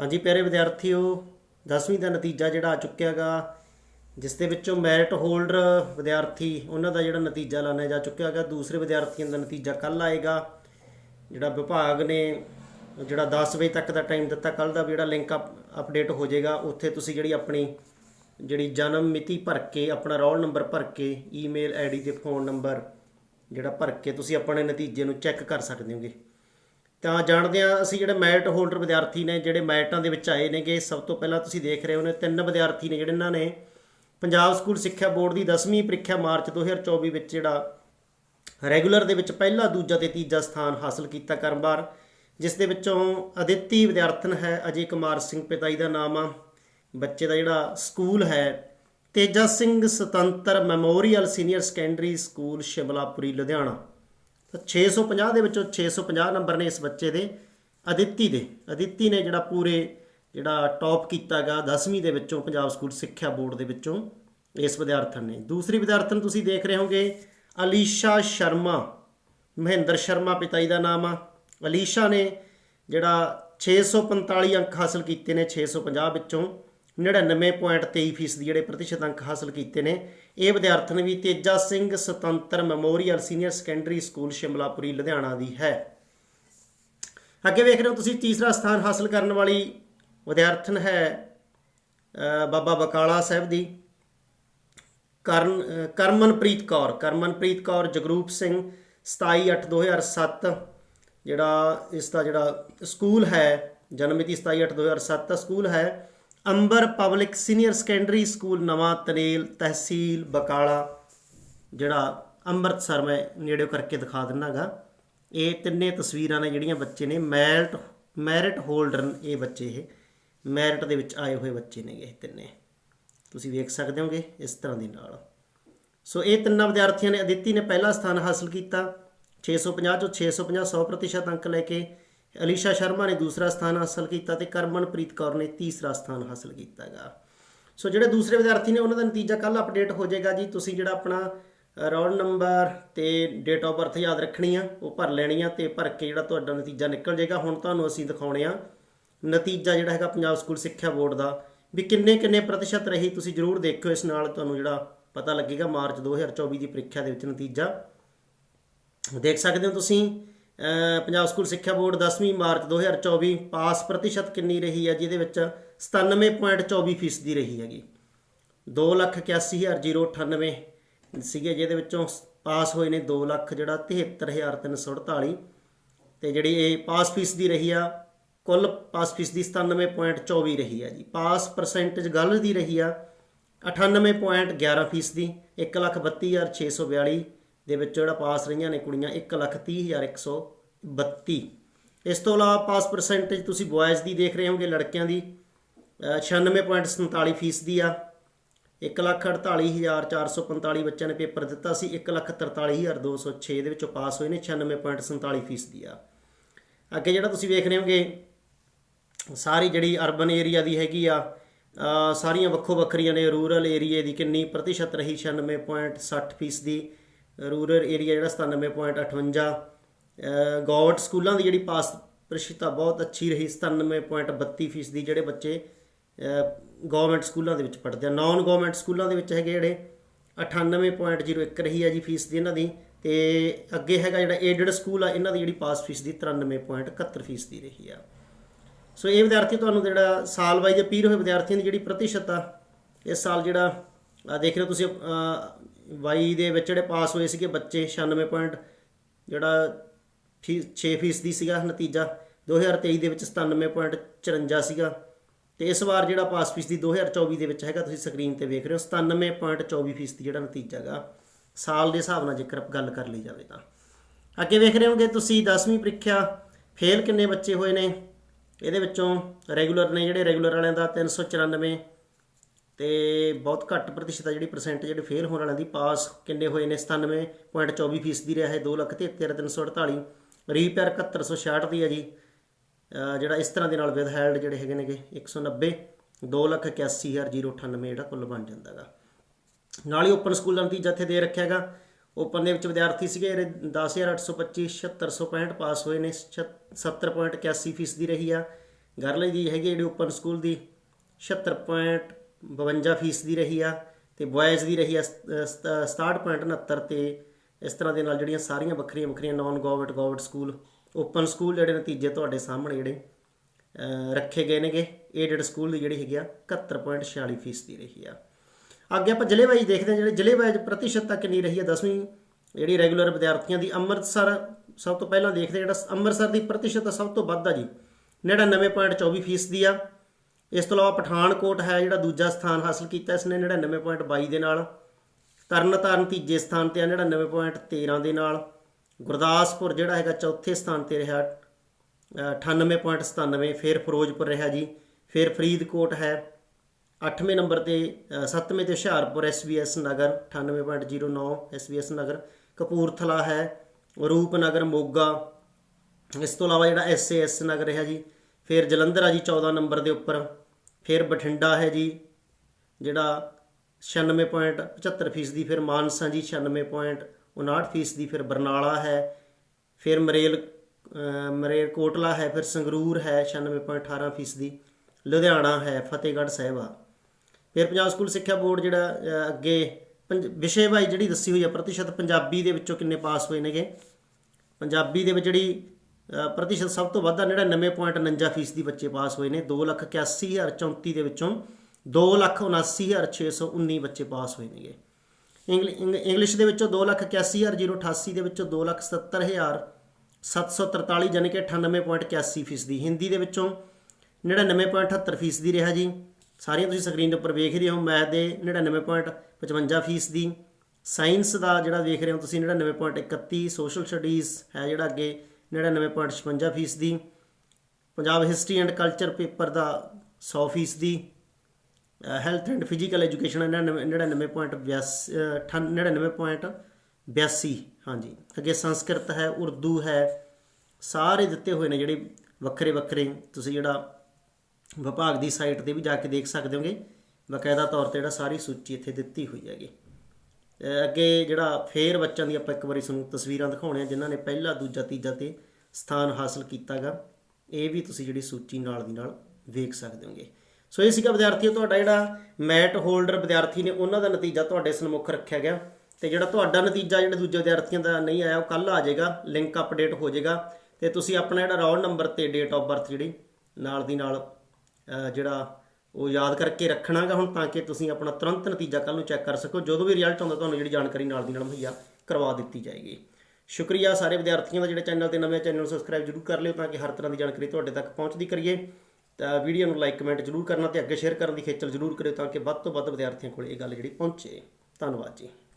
ਹਾਂਜੀ ਪਿਆਰੇ ਵਿਦਿਆਰਥੀਓ 10ਵੀਂ ਦਾ ਨਤੀਜਾ ਜਿਹੜਾ ਆ ਚੁੱਕਿਆਗਾ, ਜਿਸ ਦੇ ਵਿੱਚੋਂ ਮੈਰਿਟ ਹੋਲਡਰ ਵਿਦਿਆਰਥੀ ਉਹਨਾਂ ਦਾ ਜਿਹੜਾ ਨਤੀਜਾ ਲਾਣਾ ਜਾ ਚੁੱਕਿਆਗਾ, ਦੂਸਰੇ ਵਿਦਿਆਰਥੀਆਂ ਦਾ ਨਤੀਜਾ ਕੱਲ ਆਏਗਾ। ਜਿਹੜਾ ਵਿਭਾਗ ਨੇ ਜਿਹੜਾ 10 ਵਜੇ ਤੱਕ ਦਾ ਟਾਈਮ ਦਿੱਤਾ ਕੱਲ ਦਾ ਵੀ ਜਿਹੜਾ ਲਿੰਕ ਅਪਡੇਟ ਹੋ ਜਾਏਗਾ, ਉੱਥੇ ਤੁਸੀਂ ਜਿਹੜੀ ਆਪਣੀ ਜਿਹੜੀ ਜਨਮ ਮਿਤੀ ਭਰ ਕੇ, ਆਪਣਾ ਰੋਲ ਨੰਬਰ ਭਰ ਕੇ ਈਮੇਲ ਆਈਡੀ ਤੇ ਫੋਨ ਨੰਬਰ ਜਿਹੜਾ ਭਰ ਕੇ ਤੁਸੀਂ ਆਪਣੇ ਨਤੀਜੇ ਨੂੰ ਚੈੱਕ ਕਰ ਸਕਦੇ ਹੋਗੇ। ਤਾਂ ਜਾਣਦੇ ਆ ਅਸੀਂ ਜਿਹੜੇ ਮੈਰਿਟ ਹੋਲਡਰ ਵਿਦਿਆਰਥੀ ਨੇ, ਜਿਹੜੇ ਮੈਰਿਟਾਂ ਦੇ ਵਿੱਚ ਆਏ ਨੇਗੇ, ਸਭ ਤੋਂ ਪਹਿਲਾਂ ਤੁਸੀਂ ਦੇਖ ਰਹੇ ਹੋ ਨੇ, ਤਿੰਨ ਵਿਦਿਆਰਥੀ ਨੇ ਜਿਹੜੇ ਇਹਨਾਂ ਨੇ। ਪੰਜਾਬ ਸਕੂਲ ਸਿੱਖਿਆ ਬੋਰਡ ਦੀ 10ਵੀਂ ਪ੍ਰੀਖਿਆ ਮਾਰਚ 2024 ਵਿੱਚ ਜਿਹੜਾ ਰੈਗੂਲਰ ਦੇ ਵਿੱਚ ਪਹਿਲਾ, ਦੂਜਾ ਤੇ ਤੀਜਾ ਸਥਾਨ ਹਾਸਲ ਕੀਤਾ ਕਰਮਵਾਰ ਜਿਸ ਦੇ ਵਿੱਚੋਂ ਅਦਿੱਤੀ ਵਿਦਿਆਰਥਣ ਹੈ, ਅਜੇ ਕੁਮਾਰ ਸਿੰਘ ਪਿਤਾਈ ਦਾ ਨਾਮ ਆ, ਬੱਚੇ ਦਾ ਜਿਹੜਾ ਸਕੂਲ ਹੈ, Teja Singh Sutantar memorial senior secondary school Shimlapuri, Ludhiana. ਤਾਂ 650 ਦੇ ਵਿੱਚੋਂ 650 ਨੰਬਰ ਨੇ ਇਸ ਬੱਚੇ ਦੇ, ਅਦਿੱਤੀ ਦੇ। ਅਦਿੱਤੀ ਨੇ ਜਿਹੜਾ ਪੂਰੇ ਜਿਹੜਾ ਟੌਪ ਕੀਤਾਗਾ 10ਵੀਂ ਦੇ ਵਿੱਚੋਂ ਪੰਜਾਬ ਸਕੂਲ ਸਿੱਖਿਆ ਬੋਰਡ ਦੇ ਵਿੱਚੋਂ ਇਸ ਵਿਦਿਆਰਥਣ ਨੇ। ਦੂਸਰੀ ਵਿਦਿਆਰਥਣ ਤੁਸੀਂ ਦੇਖ ਰਹੇ ਹੋਗੇ, ਅਲੀਸ਼ਾ ਸ਼ਰਮਾ, ਮਹਿੰਦਰ ਸ਼ਰਮਾ ਪਿਤਾਈ ਦਾ ਨਾਮ ਆ। ਅਲੀਸ਼ਾ ਨੇ ਜਿਹੜਾ 645 ਅੰਕ ਹਾਸਲ ਕੀਤੇ ਨੇ 650 ਵਿੱਚੋਂ। 99.23% ਦੀ ਜਿਹੜੇ ਪ੍ਰਤੀਸ਼ਤ ਅੰਕ ਹਾਸਲ ਕੀਤੇ ਨੇ। ਇਹ ਵਿਦਿਆਰਥਣ ਵੀ Teja Singh Sutantar memorial senior secondary school Shimlapuri, Ludhiana ਦੀ ਹੈ। ਅੱਗੇ ਵੇਖ ਰਹੇ ਹੋ ਤੁਸੀਂ ਤੀਸਰਾ ਸਥਾਨ ਹਾਸਲ ਕਰਨ ਵਾਲੀ ਵਿਦਿਆਰਥਣ ਹੈ ਬਾਬਾ ਬਕਾਲਾ ਸਾਹਿਬ ਦੀ। ਕਰਨ ਕਰਮਨਪ੍ਰੀਤ ਕੌਰ ਕਰਮਨਪ੍ਰੀਤ ਕੌਰ, ਜਗਰੂਪ ਸਿੰਘ 27/8/2007 ਜਿਹੜਾ ਇਸ ਦਾ ਜਿਹੜਾ ਸਕੂਲ ਹੈ, ਜਨਮ ਮਿਤੀ 27/8/2007 ਦਾ ਸਕੂਲ ਹੈ। Ambar public senior secondary school ਨਵਾਂ ਤਨੇਲ ਤਹਿਸੀਲ ਬਕਾਲਾ, ਜਿਹੜਾ ਅੰਮ੍ਰਿਤਸਰ ਮੈਂ ਨੇੜਿਓ ਕਰਕੇ ਦਿਖਾ ਦਿੰਨਾਗਾ ਇਹ ਤਿੰਨੇ ਤਸਵੀਰਾਂ ਨੇ ਜਿਹੜੀਆਂ ਬੱਚੇ ਨੇ, ਮੈਰਿਟ ਮੈਰਿਟ ਹੋਲਡਰ ਇਹ ਬੱਚੇ ਇਹ, ਮੈਰਿਟ ਦੇ ਵਿੱਚ ਆਏ ਹੋਏ ਬੱਚੇ ਨੇਗੇ ਇਹ ਤਿੰਨੇ। ਤੁਸੀਂ ਵੇਖ ਸਕਦੇ ਹੋਗੇ ਇਸ ਤਰ੍ਹਾਂ ਦੇ ਨਾਲ। ਸੋ ਇਹ ਤਿੰਨਾਂ ਵਿਦਿਆਰਥੀਆਂ ਨੇ ਅਦਿੱਤੀ ਨੇ ਪਹਿਲਾ ਸਥਾਨ ਹਾਸਲ ਕੀਤਾ 650 ਚੋਂ 650 100% ਅੰਕ ਲੈ ਕੇ ਅਲੀਸ਼ਾ ਸ਼ਰਮਾ ਨੇ ਦੂਸਰਾ ਸਥਾਨ ਹਾਸਲ ਕੀਤਾ ਤੇ ਕਰਮਨਪ੍ਰੀਤ ਕੌਰ ਨੇ ਤੀਸਰਾ ਸਥਾਨ ਹਾਸਲ ਕੀਤਾਗਾ। ਸੋ ਜਿਹੜੇ ਦੂਸਰੇ ਵਿਦਿਆਰਥੀ ਨੇ ਉਹਨਾਂ ਦਾ ਨਤੀਜਾ ਕੱਲ ਅਪਡੇਟ ਹੋ ਜਾਏਗਾ ਜੀ। ਤੁਸੀਂ ਜਿਹੜਾ ਆਪਣਾ ਰੋਲ ਨੰਬਰ ਤੇ ਡੇਟ ਆਫ ਬਰਥ ਯਾਦ ਰੱਖਣੀ ਆ, ਉਹ ਭਰ ਲੈਣੀ ਆ ਤੇ ਭਰ ਕੇ ਜਿਹੜਾ ਤੁਹਾਡਾ ਨਤੀਜਾ ਨਿਕਲ ਜਾਏਗਾ। ਹੁਣ ਤੁਹਾਨੂੰ ਅਸੀਂ ਦਿਖਾਉਣੇ ਆ ਨਤੀਜਾ ਜਿਹੜਾ ਹੈਗਾ ਪੰਜਾਬ ਸਕੂਲ ਸਿੱਖਿਆ ਬੋਰਡ ਦਾ। ਵੀ ਕਿੰਨੇ ਕਿੰਨੇ ਪ੍ਰਤੀਸ਼ਤ ਰਹੀ ਤੁਸੀਂ ਜਰੂਰ ਦੇਖਿਓ ਇਸ ਨਾਲ ਤੁਹਾਨੂੰ ਜਿਹੜਾ ਪਤਾ ਲੱਗੇਗਾ ਮਾਰਚ 2024 ਦੀ ਪ੍ਰੀਖਿਆ ਦੇ ਵਿੱਚ ਨਤੀਜਾ। ਦੇਖ ਸਕਦੇ ਹੋ ਤੁਸੀਂ ਪੰਜਾਬ ਸਕੂਲ ਸਿੱਖਿਆ ਬੋਰਡ 10ਵੀਂ ਮਾਰਚ 2024 ਪਾਸ ਪ੍ਰਤੀਸ਼ਤ ਕਿੰਨੀ ਰਹੀ ਹੈ, ਜਿਹਦੇ ਵਿੱਚ 97.24% ਫੀਸਦੀ ਰਹੀ ਹੈਗੀ। 281098 ਸੀਗੇ, ਜਿਹਦੇ ਵਿੱਚੋਂ ਪਾਸ ਹੋਏ ਨੇ 2 ਲੱਖ ਜਿਹੜਾ 73348 ਤੇ ਜਿਹੜੀ ਇਹ ਪਾਸ ਫੀਸ ਦੀ ਰਹੀ ਆ, ਕੁੱਲ ਪਾਸ ਫੀਸ ਦੀ 97.24 ਰਹੀ ਆ ਜੀ। ਪਾਸ ਪਰਸੈਂਟੇਜ ਗੱਲ ਦੀ ਰਹੀ ਆ 98.11 ਫੀਸ ਦੀ 132642 ਦੇ ਵਿੱਚ ਜਿਹੜਾ ਪਾਸ ਰਹੀਆਂ ਨੇ ਕੁੜੀਆਂ 130132 ਇਸ ਤੋਂ ਇਲਾਵਾ ਪਾਸ ਪਰਸੈਂਟੇਜ ਤੁਸੀਂ ਬॉयਜ਼ ਦੀ ਦੇਖ ਰਹੇ ਹੋਗੇ ਲੜਕਿਆਂ ਦੀ, ਅਹ 96.47 ਫੀਸ ਦੀ ਆ। 148445 ਬੱਚਿਆਂ ਨੇ ਪੇਪਰ ਦਿੱਤਾ ਸੀ 143206 ਦੇ ਵਿੱਚੋਂ ਪਾਸ ਹੋਏ ਨੇ 96.47 ਫੀਸ ਦੀ ਆ। ਅੱਗੇ ਜਿਹੜਾ ਤੁਸੀਂ ਵੇਖ ਰਹੇ ਹੋਗੇ ਸਾਰੀ ਜਿਹੜੀ ਅਰਬਨ ਏਰੀਆ ਦੀ ਹੈਗੀ ਆ ਸਾਰੀਆਂ ਵੱਖੋ ਵੱਖਰੀਆਂ ਨੇ ਰੂਰਲ ਏਰੀਏ ਦੀ ਕਿੰਨੀ ਪ੍ਰਤੀਸ਼ਤ ਰਹੀ 96.60 ਫੀਸ ਦੀ ਰੂਰਲ ਏਰੀਆ ਜਿਹੜਾ 97.58 ਗਵਰਨਮੈਂਟ ਸਕੂਲਾਂ ਦੀ ਜਿਹੜੀ ਪਾਸ ਪ੍ਰਤੀਸ਼ਤਤਾ ਬਹੁਤ ਅੱਛੀ ਰਹੀ 97.32 ਫੀਸ ਦੀ ਜਿਹੜੇ ਬੱਚੇ ਗਵਰਨਮੈਂਟ ਸਕੂਲਾਂ ਦੇ ਵਿੱਚ ਪੜ੍ਹਦੇ ਆ। ਨਾਨ ਗਵਰਨਮੈਂਟ ਸਕੂਲਾਂ ਦੇ ਵਿੱਚ ਹੈਗੇ ਜਿਹੜੇ 98.01 ਰਹੀ ਆ ਜੀ ਫੀਸ ਦੀ ਇਹਨਾਂ ਦੀ, ਤੇ ਅੱਗੇ ਹੈਗਾ ਜਿਹੜਾ ਏਡਡ ਸਕੂਲ ਆ, ਇਹਨਾਂ ਦੀ ਜਿਹੜੀ ਪਾਸ ਫੀਸ ਦੀ 93.71 ਫੀਸ ਦੀ ਰਹੀ ਆ। ਸੋ ਇਹ ਵਿਦਿਆਰਥੀ ਤੁਹਾਨੂੰ ਜਿਹੜਾ ਸਾਲ ਵਾਈਜ਼ ਅਪੀਲ ਹੋਏ ਵਿਦਿਆਰਥੀਆਂ ਦੀ ਜਿਹੜੀ ਪ੍ਰਤੀਸ਼ਤ ਆ ਇਸ ਸਾਲ ਜਿਹੜਾ ਦੇਖ ਰਹੇ ਤੁਸੀਂ ਵਾਈ ਦੇ ਵਿੱਚ ਜਿਹੜੇ ਪਾਸ ਹੋਏ ਸੀਗੇ ਬੱਚੇ 96 ਪੁਆਇੰਟ ਜਿਹੜਾ 6 ਫੀਸ ਦੀ ਸੀਗਾ ਨਤੀਜਾ 2023 ਦੇ ਵਿੱਚ 97.54 ਸੀਗਾ। ਤੇ ਇਸ ਵਾਰ ਜਿਹੜਾ ਪਾਸ ਫੀਸ ਦੀ 2024 ਦੇ ਵਿੱਚ ਹੈਗਾ, ਤੁਸੀਂ ਸਕਰੀਨ ਤੇ ਵੇਖ ਰਹੇ ਹੋ 97.24 ਫੀਸ ਦੀ ਜਿਹੜਾ ਨਤੀਜਾ ਹੈਗਾ, ਸਾਲ ਦੇ ਹਿਸਾਬ ਨਾਲ ਜੇਕਰ ਗੱਲ ਕਰ ਲਈ ਜਾਵੇ ਤਾਂ। ਅੱਗੇ ਵੇਖ ਰਹੇ ਹੋਗੇ ਤੁਸੀਂ 10ਵੀਂ ਪ੍ਰੀਖਿਆ, ਫੇਲ ਕਿੰਨੇ ਬੱਚੇ ਹੋਏ ਨੇ? ਇਹਦੇ ਵਿੱਚੋਂ ਰੈਗੂਲਰ ਨੇ ਜਿਹੜੇ ਰੈਗੂਲਰ ਵਾਲਿਆਂ ਦਾ 394 ਤੇ ਬਹੁਤ ਘੱਟ ਪ੍ਰਤੀਸ਼ਤ ਆ ਜਿਹੜੀ ਪਰਸੈਂਟ ਜਿਹੜੇ ਫੇਲ ਹੋਣ ਵਾਲਿਆਂ ਦੀ ਪਾਸ ਕਿੰਨੇ ਹੋਏ ਨੇ? 97.24 ਫੀਸਦੀ ਰਿਹਾ ਹੈ 2 ਲੱਖ 73348 ਰੀਪੇਅਰ 7166 ਦੀ ਹੈ ਜੀ। ਜਿਹੜਾ ਇਸ ਤਰ੍ਹਾਂ ਦੇ ਨਾਲ ਵਿਦ ਹੈਲਡ ਜਿਹੜੇ ਹੈਗੇ ਨੇਗੇ 190 2 ਲੱਖ 81098 ਜਿਹੜਾ ਕੁੱਲ ਬਣ ਜਾਂਦਾ ਜਾਂਦਾਗਾ ਨਾਲ ਹੀ ਓਪਨ ਸਕੂਲਾਂ ਦੀ ਜਥੇ ਦੇ ਰੱਖਿਆ ਰੱਖਿਆਗਾ ਓਪਨ ਦੇ ਵਿੱਚ ਵਿਦਿਆਰਥੀ ਸੀਗੇ 10825 7765 ਪਾਸ ਹੋਏ ਨੇ 70.81 ਫੀਸਦੀ ਰਹੀ ਆ। ਗਰਲੇ ਦੀ ਹੈਗੀ ਜਿਹੜੀ ਓਪਨ ਸਕੂਲ ਦੀ 76. 52% ਦੀ ਰਹੀ ਆ ਤੇ ਬॉयਜ਼ ਦੀ ਰਹੀ ਆ 67.69 ਤੇ ਇਸ ਤਰ੍ਹਾਂ ਦੇ ਨਾਲ ਜਿਹੜੀਆਂ ਸਾਰੀਆਂ ਵੱਖਰੀਆਂ ਵੱਖਰੀਆਂ non government government school open school ਜਿਹੜੇ ਨਤੀਜੇ ਤੁਹਾਡੇ ਸਾਹਮਣੇ ਜਿਹੜੇ ਰੱਖੇ ਗਏ ਨੇਗੇ ਏਡਡ ਸਕੂਲ ਦੀ ਜਿਹੜੀ ਹੈਗੀ ਆ 71.46% ਦੀ ਰਹੀ ਆ। ਅੱਗੇ ਆਪਾਂ ਜ਼ਿਲ੍ਹੇ ਵਾਈਜ਼ ਦੇਖਦੇ ਹਾਂ, ਜਿਹੜੇ ਜ਼ਿਲ੍ਹੇ ਵਾਈਜ਼ ਪ੍ਰਤੀਸ਼ਤ ਤੱਕ ਨਹੀਂ ਰਹੀ ਆ 10ਵੀਂ ਜਿਹੜੀ ਰੈਗੂਲਰ ਵਿਦਿਆਰਥੀਆਂ ਦੀ, ਅੰਮ੍ਰਿਤਸਰ ਸਭ ਤੋਂ ਪਹਿਲਾਂ ਦੇਖਦੇ ਜਿਹੜਾ ਅੰਮ੍ਰਿਤਸਰ ਦੀ ਪ੍ਰਤੀਸ਼ਤ ਸਭ ਤੋਂ ਵੱਧ ਆ ਜੀ 99.24% ਦੀ ਆ। ਇਸ ਤੋਂ ਇਲਾਵਾ ਪਠਾਨਕੋਟ ਹੈ ਜਿਹੜਾ ਦੂਜਾ ਸਥਾਨ ਹਾਸਲ ਕੀਤਾ ਇਸ ਇਸਨੇ 99.22 ਦੇ ਨਾਲ ਤਰਨਤਾਰਨ ਤੀਜੇ ਸਥਾਨ ਤੇ ਆ 99.13 ਦੇ ਨਾਲ ਗੁਰਦਾਸਪੁਰ ਜਿਹੜਾ ਹੈਗਾ ਚੌਥੇ ਸਥਾਨ ਤੇ ਰਿਹਾ ਅ, 98.97 ਫਿਰ ਫਿਰੋਜ਼ਪੁਰ ਰਿਹਾ ਜੀ ਫਿਰ ਫਰੀਦਕੋਟ ਹੈ 8ਵੇਂ ਨੰਬਰ ਤੇ 7ਵੇਂ ਤੇ ਹੁਸ਼ਿਆਰਪੁਰ ਐਸਬੀਐਸ ਨਗਰ 98.09 ਐਸਬੀਐਸ ਨਗਰ ਕਪੂਰਥਲਾ ਹੈ ਰੂਪਨਗਰ ਮੋਗਾ ਇਸ ਤੋਂ ਇਲਾਵਾ ਜਿਹੜਾ ਐਸਏਐਸ ਨਗਰ ਰਿਹਾ ਜੀ ਫਿਰ ਜਲੰਧਰ ਆ ਜੀ 14 ਨੰਬਰ ਦੇ ਉੱਪਰ ਫਿਰ ਬਠਿੰਡਾ ਹੈ ਜੀ, ਜਿਹੜਾ 96.75 ਫੀਸਦੀ, ਫਿਰ ਮਾਨਸਾ ਜੀ 96.59 ਫੀਸਦੀ, ਫਿਰ ਬਰਨਾਲਾ ਹੈ, ਫਿਰ ਮਰੇਲ, ਅਹ ਮਰੇਲ ਕੋਟਲਾ ਹੈ, ਫਿਰ ਸੰਗਰੂਰ ਹੈ 96.18 ਫੀਸਦੀ, ਲੁਧਿਆਣਾ ਹੈ ਫਤਿਹਗੜ੍ਹ ਸਾਹਿਬ। ਆ ਫਿਰ ਪੰਜਾਬ ਸਕੂਲ ਸਿੱਖਿਆ ਬੋਰਡ ਜਿਹੜਾ ਅੱਗੇ ਪੰਜ- ਵਿਸ਼ੇ ਵਾਈ ਜਿਹੜੀ ਦੱਸੀ ਹੋਈ ਆ, ਪ੍ਰਤੀਸ਼ਤ ਪੰਜਾਬੀ ਦੇ ਵਿੱਚੋਂ ਕਿੰਨੇ ਪਾਸ ਹੋਏ ਨੇਗੇ? ਪੰਜਾਬੀ ਦੇ ਵਿੱਚ ਜਿਹੜੀ ਪ੍ਰਤੀਸ਼ਤ ਸਭ ਤੋਂ ਵੱਧ ਆ 99.49 ਫੀਸਦੀ ਬੱਚੇ ਪਾਸ ਹੋਏ ਨੇ। 281034 ਦੇ ਵਿੱਚੋਂ 279619 ਬੱਚੇ ਪਾਸ ਹੋਏ ਨੇਗੇ। ਇੰਗਲਿ- ਇੰਗ- ਇੰਗਲਿਸ਼ ਦੇ ਵਿੱਚੋਂ 281088 ਦੇ ਵਿੱਚੋਂ 270743 ਯਾਨੀ ਕਿ 98.81 ਫੀਸਦੀ। ਹਿੰਦੀ ਦੇ ਵਿੱਚੋਂ 99.78 ਫੀਸਦੀ ਰਿਹਾ ਜੀ। ਸਾਰੀਆਂ ਤੁਸੀਂ ਸਕਰੀਨ ਦੇ ਉੱਪਰ ਵੇਖ ਰਹੇ ਹੋ। ਮੈਥ ਦੇ 99.55 ਫੀਸਦੀ। ਸਾਇੰਸ ਦਾ ਜਿਹੜਾ ਵੇਖ ਰਹੇ ਹੋ ਤੁਸੀਂ 99.31 ਸੋਸ਼ਲ ਸਟੱਡੀਜ਼ ਹੈ ਜਿਹੜਾ ਅੱਗੇ। 99.56 ਫੀਸਦੀ। Punjab history and culture paper ਦਾ 100 ਫੀਸਦੀ। ਹੈਲਥ ਐਂਡ ਫਿਜ਼ੀਕਲ ਐਜੂਕੇਸ਼ਨ 99.82 ਹਾਂਜੀ। ਅੱਗੇ ਸੰਸਕ੍ਰਿਤ ਹੈ, ਉਰਦੂ ਹੈ, ਸਾਰੇ ਦਿੱਤੇ ਹੋਏ ਨੇ ਜਿਹੜੇ ਵੱਖਰੇ ਵੱਖਰੇ। ਤੁਸੀਂ ਜਿਹੜਾ ਵਿਭਾਗ ਦੀ ਸਾਈਟ ਤੇ ਵੀ ਜਾ ਕੇ ਦੇਖ ਸਕਦੇ ਹੋਗੇ। ਬਕਾਇਦਾ ਤੌਰ ਤੇ ਜਿਹੜਾ ਸਾਰੀ ਸੂਚੀ ਇੱਥੇ ਦਿੱਤੀ ਹੋਈ ਹੈਗੀ। ਅੱਗੇ ਜਿਹੜਾ ਫੇਰ ਬੱਚਿਆਂ ਦੀ ਆਪਾਂ ਇੱਕ ਵਾਰੀ ਤੁਹਾਨੂੰ ਤਸਵੀਰਾਂ ਦਿਖਾਉਣੇ ਆ ਜਿਨ੍ਹਾਂ ਨੇ ਪਹਿਲਾ, ਦੂਜਾ, ਤੀਜਾ ਤੇ ਸਥਾਨ ਹਾਸਲ ਕੀਤਾਗਾ। ਇਹ ਵੀ ਤੁਸੀਂ ਜਿਹੜੀ ਸੂਚੀ ਨਾਲ ਦੀ ਨਾਲ ਵੇਖ ਸਕਦੇ ਹੋਗੇ। ਸੋ ਇਹ ਸੀਗਾ ਵਿਦਿਆਰਥੀਓ, ਤੁਹਾਡਾ ਜਿਹੜਾ ਮੈਟ ਹੋਲਡਰ ਵਿਦਿਆਰਥੀ ਨੇ, ਉਹਨਾਂ ਦਾ ਨਤੀਜਾ ਤੁਹਾਡੇ ਸਨਮੁਖ ਰੱਖਿਆ ਗਿਆ। ਤੇ ਜਿਹੜਾ ਤੁਹਾਡਾ ਨਤੀਜਾ, ਜਿਹੜੇ ਦੂਜੇ ਵਿਦਿਆਰਥੀਆਂ ਦਾ ਨਹੀਂ ਆਇਆ, ਉਹ ਕੱਲ ਆ ਜਾਏਗਾ ਲਿੰਕ ਅਪਡੇਟ ਹੋ ਜਾਏਗਾ। ਤੇ ਤੁਸੀਂ ਆਪਣਾ ਜਿਹੜਾ ਰੋਲ ਨੰਬਰ ਤੇ ਡੇਟ ਆਫ ਬਰਥ ਜਿਹੜੀ, ਨਾਲ ਦੀ ਨਾਲ ਜਿਹੜਾ ਉਹ ਯਾਦ ਕਰਕੇ ਰੱਖਣਾਗਾ ਹੁਣ ਤਾਂ ਕਿ ਤੁਸੀਂ ਆਪਣਾ ਤੁਰੰਤ ਨਤੀਜਾ ਕੱਲ ਨੂੰ ਚੈੱਕ ਕਰ ਸਕੋ। ਜਦੋਂ ਵੀ ਰਿਜ਼ਲਟ ਆਉਂਦਾ ਤੁਹਾਨੂੰ ਜਿਹੜੀ ਜਾਣਕਾਰੀ ਨਾਲ ਦੀ ਨਾਲ ਮੁਹੱਈਆ ਕਰਵਾ ਦਿੱਤੀ ਜਾਏਗੀ। ਸ਼ੁਕਰੀਆ ਸਾਰੇ ਵਿਦਿਆਰਥੀਆਂ ਦਾ ਜਿਹੜੇ ਚੈਨਲ ਤੇ ਨਵੇਂ ਚੈਨਲ ਨੂੰ ਸਬਸਕ੍ਰਾਈਬ ਜਰੂਰ ਕਰ ਲਿਓ ਤਾਂ ਕਿ ਹਰ ਤਰ੍ਹਾਂ ਦੀ ਜਾਣਕਾਰੀ ਤੁਹਾਡੇ ਤੱਕ ਪਹੁੰਚਦੀ ਕਰੀਏ। ਤਾਂ ਵੀਡੀਓ ਨੂੰ ਲਾਈਕ, ਕਮੈਂਟ ਜਰੂਰ ਕਰਨਾ ਤੇ ਅੱਗੇ ਸ਼ੇਅਰ ਕਰਨ ਦੀ ਖੇਚਲ ਜਰੂਰ ਕਰਿਓ ਤਾਂ ਕਿ ਵੱਧ ਤੋਂ ਵੱਧ ਵਿਦਿਆਰਥੀਆਂ ਕੋਲ ਇਹ ਗੱਲ ਜਿਹੜੀ ਪਹੁੰਚੇ। ਧੰਨਵਾਦ ਜੀ।